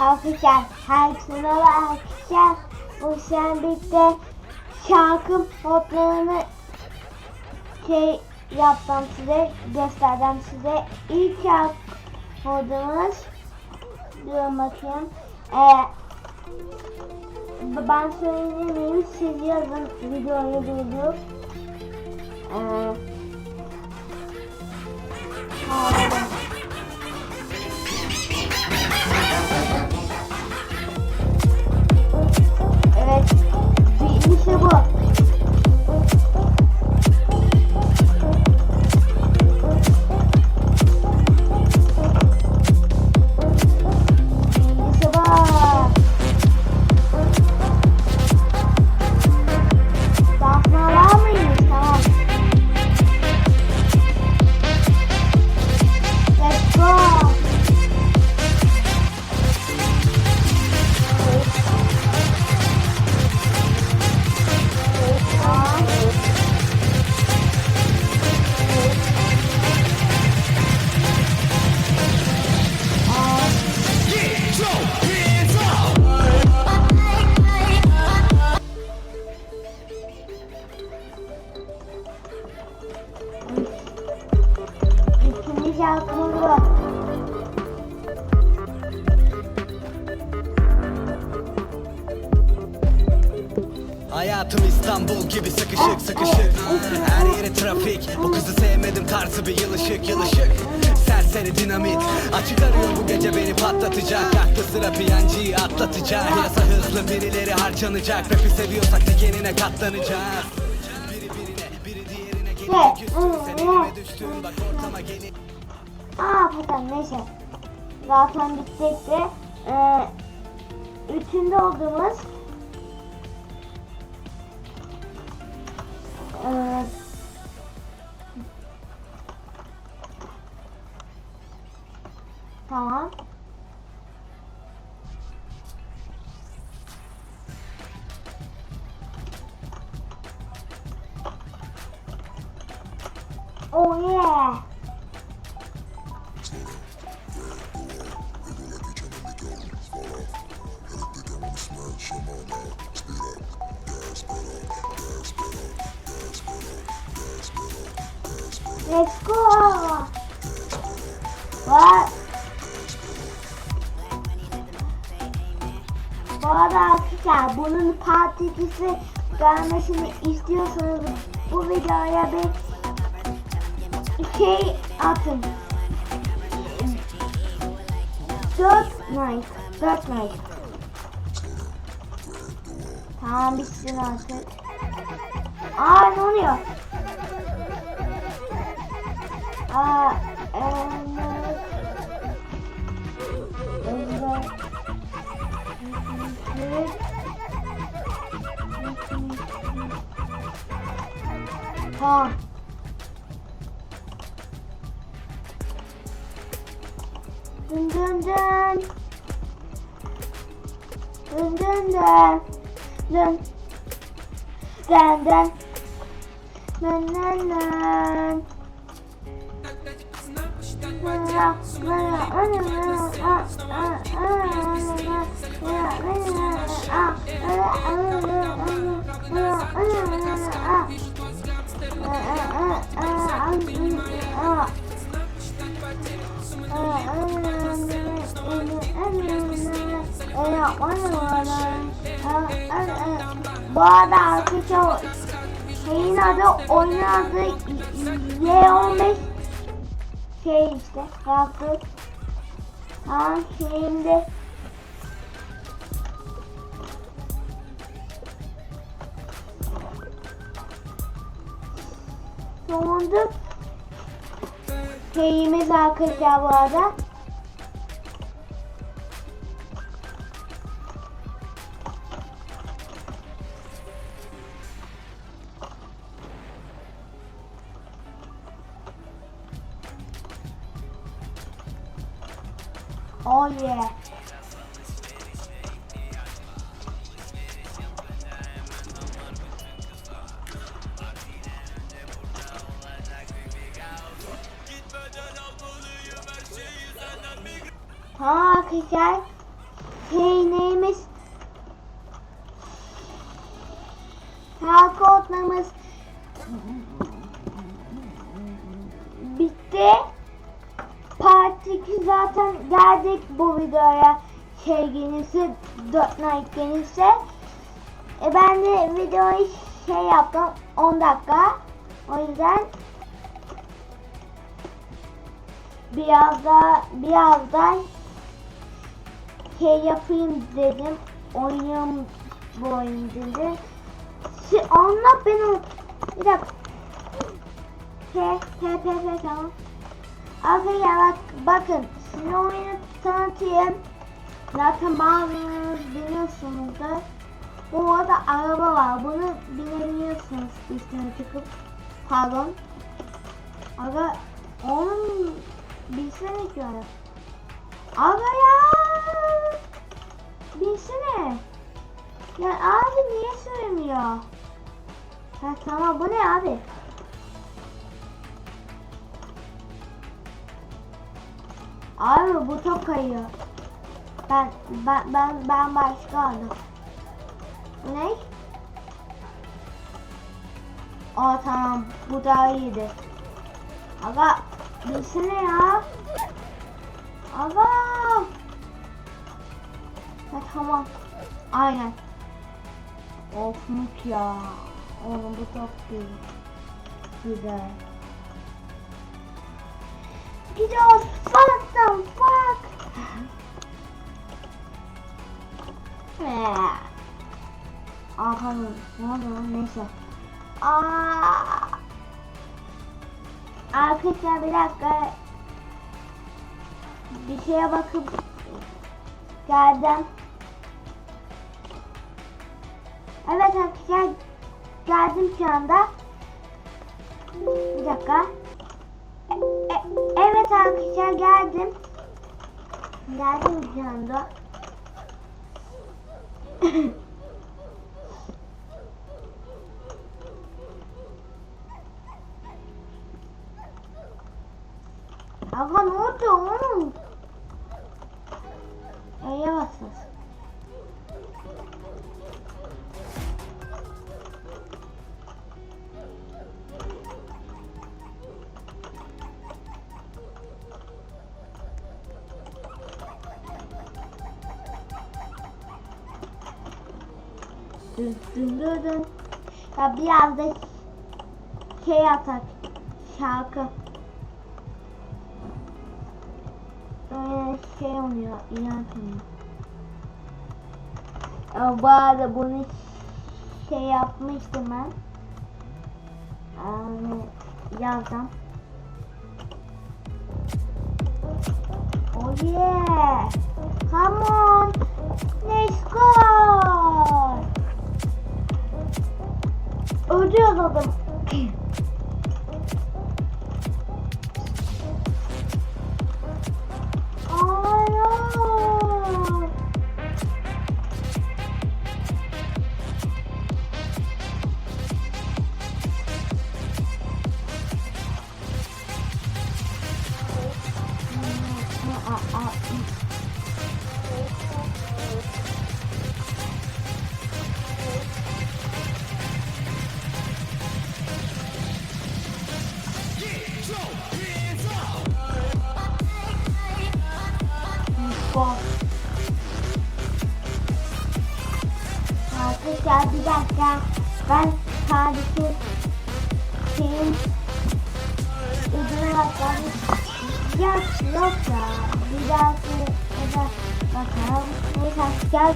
Arkadaşlar herkese arkadaşlar. Bu sen bitti. Şarkım notlarını şey yaptım size gösterdim size. İlk şarkı modumuz diyorum bakayım. Ee, ben söyleyeyim siz yazın videoyu durdur. Ee, Bir işte Hayatım İstanbul gibi sıkışık sıkışık. Her yeri trafik. Bu kızı sevmedim tarzı bir yılışık yılışık. Serseri dinamit. Açık arıyor bu gece beni patlatacak. Aklı sıra piyancıyı atlatacak. Yasa hızlı birileri harcanacak. Rap'i seviyorsak dikenine katlanacağız. Biri birine biri diğerine gelip küstüm bak ortama Aa pardon neyse. Zaten bitecekti. Ee, üçüncü olduğumuz ee, Tamam. Let's go. What? Bu arada arkadaşlar bunun part 2'si gelmesini istiyorsanız bu videoya bir şey atın. 4 like. 4 like. Tamam bitsin artık. Aa ne oluyor? Aa. Tamam. Dın dın dın. Dın dın dın. Dın. Dın dın. Dın dın dın. Bu arada arkadaşlar şeyin adı adı Y15 şey işte farklı. Ha şimdi sonunda şeyimiz arkadaşlar bu arada. Oh yeah. Ha şey neymiş? Kalkodlamız bitti. Part 2 zaten geldik bu videoya şey gelirse 4 like gelirse. E ben de videoyu şey yaptım 10 dakika. O yüzden biraz da biraz da şey yapayım dedim. Oynayayım bu oyunu dedim. Şey, anlat beni. Bir dakika. P, P, P, P, tamam. Arkadaşlar bak, bakın size oyunu tanıtayım. Zaten bazılarınız biliyorsunuzdur. Bu arada araba var. Bunu binebiliyorsunuz üstüne çıkıp. Pardon. Aga onun bilsene ki ara. Aga ya. Bilsene. Ya abi niye söylemiyor? Ha tamam bu ne abi? Abi bu top kayıyor. Ben ben ben ben başka aldım. Ne? Aa tamam bu daha iyiydi. Aga bilsene ya. Aga. Ha, tamam. Aynen. Of mut ya. Oğlum bu çok güzel. Güzel. Gidiyoruz. Fuck fuck. Eee. Aa pardon. Ne oldu lan? Neyse. Aa. Arkadaşlar bir dakika. Bir şeye bakıp geldim. Evet arkadaşlar geldim şu anda. Bir dakika. E- evet arkadaşlar geldim. Geldim şu anda. Aga ne oldu oğlum? Dın dın dın. Ya biraz da şey atak. Şarkı. Böyle şey oluyor. İnanç oluyor. Ya bu arada bunu şey yapmıştım ben. Yani yazdım. Oh yeah! Come on! Let's go! Ödüyoruz adam. Aa! Aa, Arkadaşlar bir dakika. Ben sadece şeyin ucuna bakalım. Ya yok ya. Bir dahaki ya da bakalım. Neyse arkadaşlar.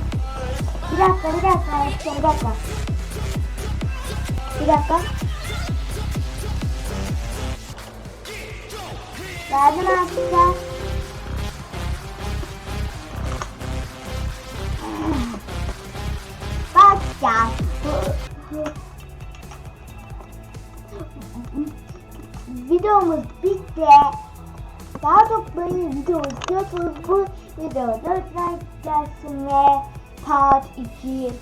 Bir dakika bir dakika arkadaşlar bir dakika. Bir dakika. Geldim arkadaşlar. Bak ya. Videomuz bitti. Daha çok böyle video istiyorsanız bu video 4 like gelsin ve part 2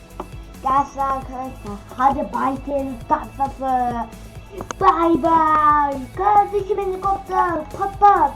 gelsin arkadaşlar. Hadi bay diyelim tatlası. Bay bay. Kardeşim helikopter pat pat.